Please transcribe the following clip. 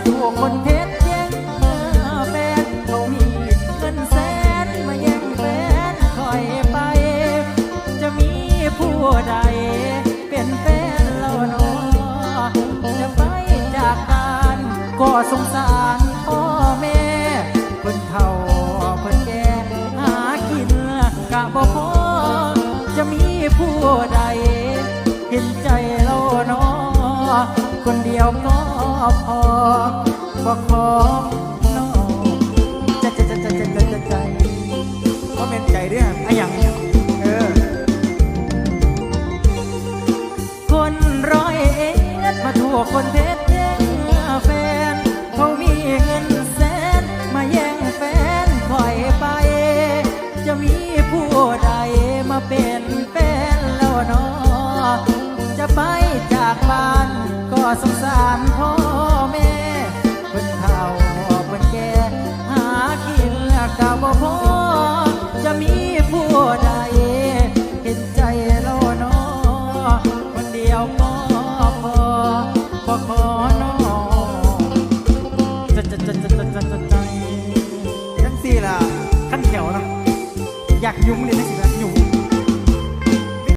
มาถูคนเพชรแย่นเขามีเงินแสนมาย่งแฟนคอยไป จะมีผู้ใดเป็นแฟนเราหนอจะไปจากันก็สงสารพ่อแม่เนเฒ่าเนแก่หากินกะบ่พอจะมีผู้ใด เห็นใจเราหนอคนเดียวก็ พอบ่ขอน้องจะจะจะจะจะจะจะใจว่าเป็นใจเด้ออะหยังเออ คนร้อยเอ็ดมาทั่วคนเพชรแย่งแฟนเขามีเงินแสนมาแย่งแฟนคอยไป จะมีผู้ใดมาเป็นแฟนแล้วเนาะจะไปจากบ้านก็สงสาร กินกับบ่พอจะมีผู้ใดเห็นใจเราเนาะคนเดียวก็พอพอขอนองจะจะจะจะจะจะจะใจทั้งสี่ล่ะขั้นแถวนะอยากยุ่งเลยนะสินะยุ่ง